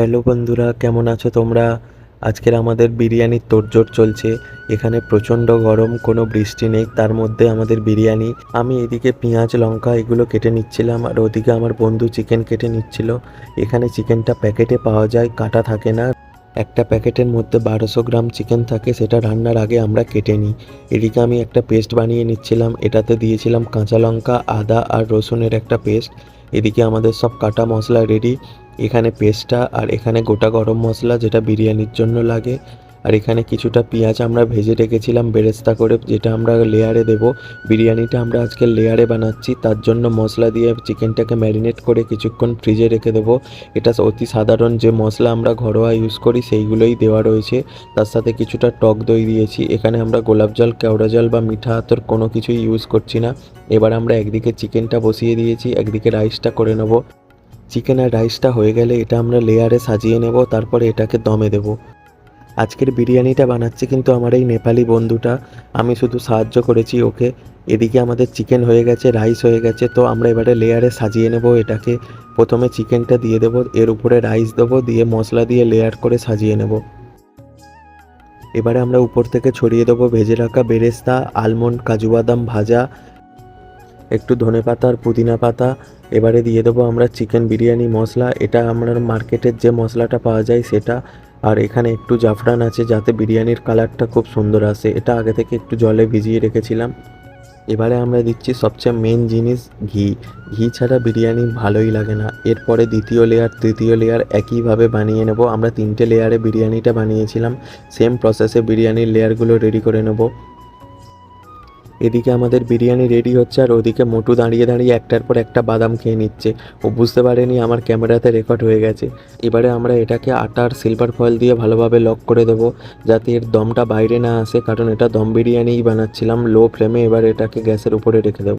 Hello বন্ধুরা, কেমন আছো তোমরা? আজকের আমাদের বিরিয়ানির তোড়জোড় চলছে। এখানে প্রচণ্ড গরম, কোনো বৃষ্টি নেই। তার মধ্যে আমাদের বিরিয়ানি। আমি এদিকে পেঁয়াজ, লঙ্কা এগুলো কেটে নিচ্ছিলাম আর ওদিকে আমার বন্ধু চিকেন কেটে নিচ্ছিল। এখানে চিকেনটা প্যাকেটে পাওয়া যায়, কাটা থাকে না। একটা প্যাকেটের মধ্যে বারোশো গ্রাম চিকেন থাকে, সেটা রান্নার আগে আমরা কেটে নিই। এদিকে আমি একটা পেস্ট বানিয়ে নিচ্ছিলাম। এটাতে দিয়েছিলাম কাঁচা লঙ্কা, আদা আর রসুনের একটা পেস্ট। এদিকে আমাদের সব কাটা মশলা রেডি এখানে পেস্টটা আর এখানে গোটা গরম মশলা যেটা বিরিয়ানির জন্য লাগে। আর এখানে কিছুটা পেঁয়াজ আমরা ভেজে রেখেছিলাম বেরেস্তা করে, যেটা আমরা লেয়ারে দেব। বিরিয়ানিটা আমরা আজকে লেয়ারে বানাচ্ছি, তার জন্য মশলা দিয়ে চিকেনটাকে ম্যারিনেট করে কিছুক্ষণ ফ্রিজে রেখে দেবো। এটা অতি সাধারণ যে মশলা আমরা ঘরোয়া ইউজ করি, সেইগুলোই দেওয়া রয়েছে। তার সাথে কিছুটা টক দই দিয়েছি। এখানে আমরা গোলাপ জল, কেওড়া জল বা মিঠা আতর কোনো কিছুই ইউজ করছি না। এবার আমরা একদিকে চিকেনটা বসিয়ে দিয়েছি, একদিকে রাইসটা করে নেব। চিকেন আর রাইসটা হয়ে গেলে এটা আমরা লেয়ারে সাজিয়ে নেব, তারপরে এটাকে দমে দেব। আজকের বিরিয়ানিটা বানাচ্ছে কিন্তু আমার এই নেপালি বন্ধুটা, আমি শুধু সাহায্য করেছি ওকে। এদিকে আমাদের চিকেন হয়ে গেছে রাইস হয়ে গেছে, তো আমরা এবারে লেয়ারে সাজিয়ে নেব, এটাকে প্রথমে চিকেনটা দিয়ে দেবো, এর উপরে রাইস দেবো, দিয়ে মশলা দিয়ে লেয়ার করে সাজিয়ে নেব। এবারে আমরা উপর থেকে ছড়িয়ে দেবো ভেজে রাখা বেরেস্তা আলমন্ড কাজু বাদাম ভাজা একটু ধনে পাতা আর পুদিনা পাতা। এবারে দিয়ে দেবো আমরা চিকেন বিরিয়ানি মশলা। এটা আমরা মার্কেটের যে মশলাটা পাওয়া যায় সেটা। আর এখানে একটু জাফরান আছে যাতে বিরিয়ানির কালারটা খুব সুন্দর আসে। এটা আগে থেকে একটু জলে ভিজিয়ে রেখেছিলাম। এবারে আমরা দিচ্ছি সবচেয়ে মেন জিনিস ঘি। ঘি ছাড়া বিরিয়ানি ভালোই লাগে না। এরপরে দ্বিতীয় লেয়ার তৃতীয় লেয়ার একইভাবে বানিয়ে নেব। আমরা তিনটে লেয়ারে বিরিয়ানিটা বানিয়েছিলাম। সেম প্রসেসে বিরিয়ানির লেয়ারগুলো রেডি করে নেব। এদিকে আমাদের বিরিয়ানি রেডি হচ্ছে আর ওদিকে মোটু দাঁড়িয়ে দাঁড়িয়ে একটার পর একটা বাদাম খেয়ে নিচ্ছে। ও বুঝতে পারেনি আমার ক্যামেরাতে রেকর্ড হয়ে গেছে। এবারে আমরা এটাকে আটার সিলভার ফয়েল দিয়ে ভালোভাবে লক করে দেবো, যাতে এর দমটা বাইরে না আসে, কারণ এটা দম বিরিয়ানিই বানাচ্ছিলাম লো ফ্লেমে এবার এটাকে গ্যাসের উপরে রেখে দেবো।